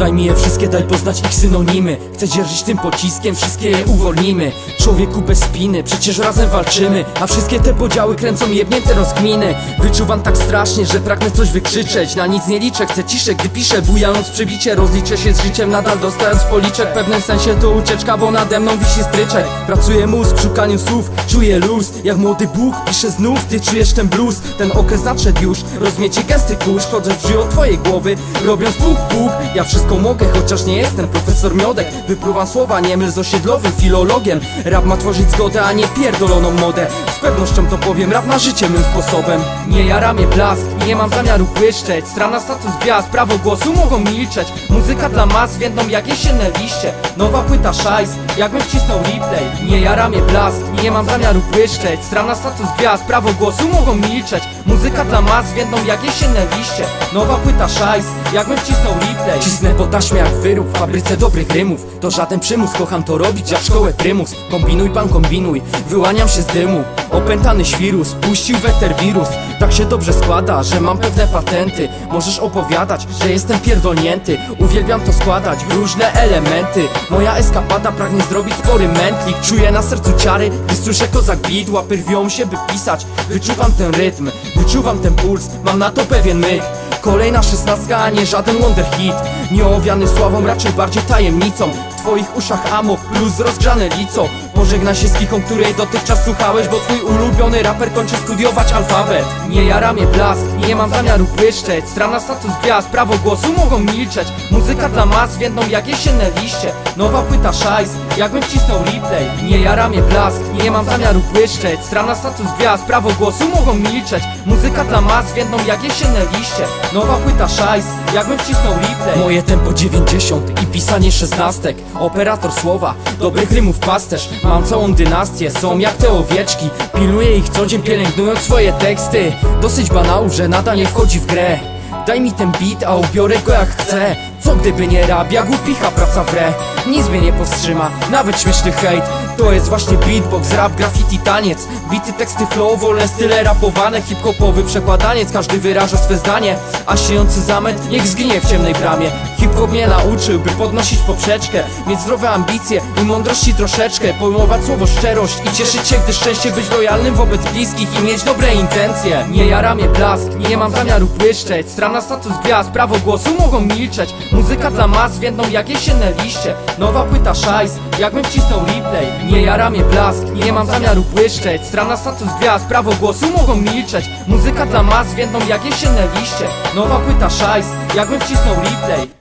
Daj mi je wszystkie, daj poznać ich synonimy. Chcę dzierżyć tym pociskiem, wszystkie je uwolnimy. Człowieku bez spiny, przecież razem walczymy. A wszystkie te podziały kręcą jebnięte rozkminy. Wyczuwam tak strasznie, że pragnę coś wykrzyczeć. Na nic nie liczę, chcę ciszę, gdy piszę. Bujając przybicie, rozliczę się z życiem Nadal dostając policzek, w pewnym sensie to ucieczka Bo nade mną wisi stryczek. Pracuje mózg w szukaniu słów, czuję luz. Jak młody Bóg, piszę znów, ty czujesz ten blues. Ten okres nadszedł już, rozmiecie gęsty kurz. Chodzę w żył twojej głowy, robiąc puk puk. Ja wszystko mogę, chociaż nie jestem profesor Miodek. Wypruwam słowa, nie myl z osiedlowym filologiem. Rap ma tworzyć zgodę, a nie pierdoloną modę. Z pewnością to powiem, rap na życie mym sposobem. Nie jara mnie blask, nie mam zamiaru błyszczeć. Strana status gwiazd, prawo głosu mogą milczeć. Muzyka dla mas, więdą jak jesienne liście. Nowa płyta szajs, jakbym wcisnął replay. Nie jara mnie blask, nie mam zamiaru błyszczeć. Strana status gwiazd, prawo głosu mogą milczeć. Muzyka dla mas, więdą jak jesienne liście. Nowa płyta szajs, jakbym wcisnął replay. Cisnę po taśmie jak wyrób w fabryce dobrych rymów. To żaden przymus, kocham to robić jak szkołę prymus. Kombinuj pan kombinuj, wyłaniam się z dymu. Opętany świrus, puścił weter wirus. Tak się dobrze składa, że mam pewne patenty. Możesz opowiadać, że jestem pierdolnięty. Uwielbiam to składać w różne elementy. Moja eskapada pragnie zrobić spory mętlik. Czuję na sercu ciary, gdy słyszę kozak beat Łapy się by pisać, wyczuwam ten rytm Wyczuwam ten puls, mam na to pewien myk Kolejna szesnastka, a nie żaden wonder hit. Nieowiany sławą, raczej bardziej tajemnicą. W twoich uszach amok, plus rozgrzane lico Pożegnaj się z kichą, której dotychczas słuchałeś Bo twój ulubiony raper kończy studiować alfabet. Nie jara mnie blask, nie mam zamiaru błyszczeć. Strana status gwiazd, prawo głosu mogą milczeć. Muzyka dla mas, więdą jak jesienne liście. Nowa płyta szajs, jakbym wcisnął replay. Nie jara mnie blask, nie mam zamiaru błyszczeć. Strana status gwiazd, prawo głosu mogą milczeć. Muzyka dla mas, więdą jak jesienne liście. Nowa płyta szajs, jakbym wcisnął replay. Moje tempo 90 i pisanie szesnastek. Operator słowa, dobrych rymów pasterz Mam całą dynastię, są jak te owieczki. Pilnuję ich co dzień pielęgnując swoje teksty. Dosyć banałów, że nadal nie wchodzi w grę. Daj mi ten beat, a ubiorę go jak chcę. Co gdyby nie rap, jak głupicha praca w re. Nic mnie nie powstrzyma, nawet śmieszny hejt. To jest właśnie beatbox, rap, graffiti, taniec. Bity, teksty flow, wolne style rapowane. Hip-hopowy przekładaniec, każdy wyraża swe zdanie. A siejący zamęt niech zginie w ciemnej bramie Hip-hop mnie nauczył, by podnosić poprzeczkę. Mieć zdrowe ambicje i mądrości troszeczkę. Pojmować słowo szczerość i cieszyć się, gdy szczęście być lojalnym wobec bliskich I mieć dobre intencje. Nie jara mnie blask, nie mam zamiaru błyszczeć. Strana status gwiazd, prawo głosu mogą milczeć. Muzyka dla mas, więdą jak jesienne liście. Nowa płyta szajs, jakbym wcisnął replay. Nie jara mnie blask, nie mam zamiaru błyszczeć. Strana status gwiazd, prawo głosu mogą milczeć. Muzyka dla mas, więdą jak jesienne liście. Nowa płyta szajs, jakbym wcisnął replay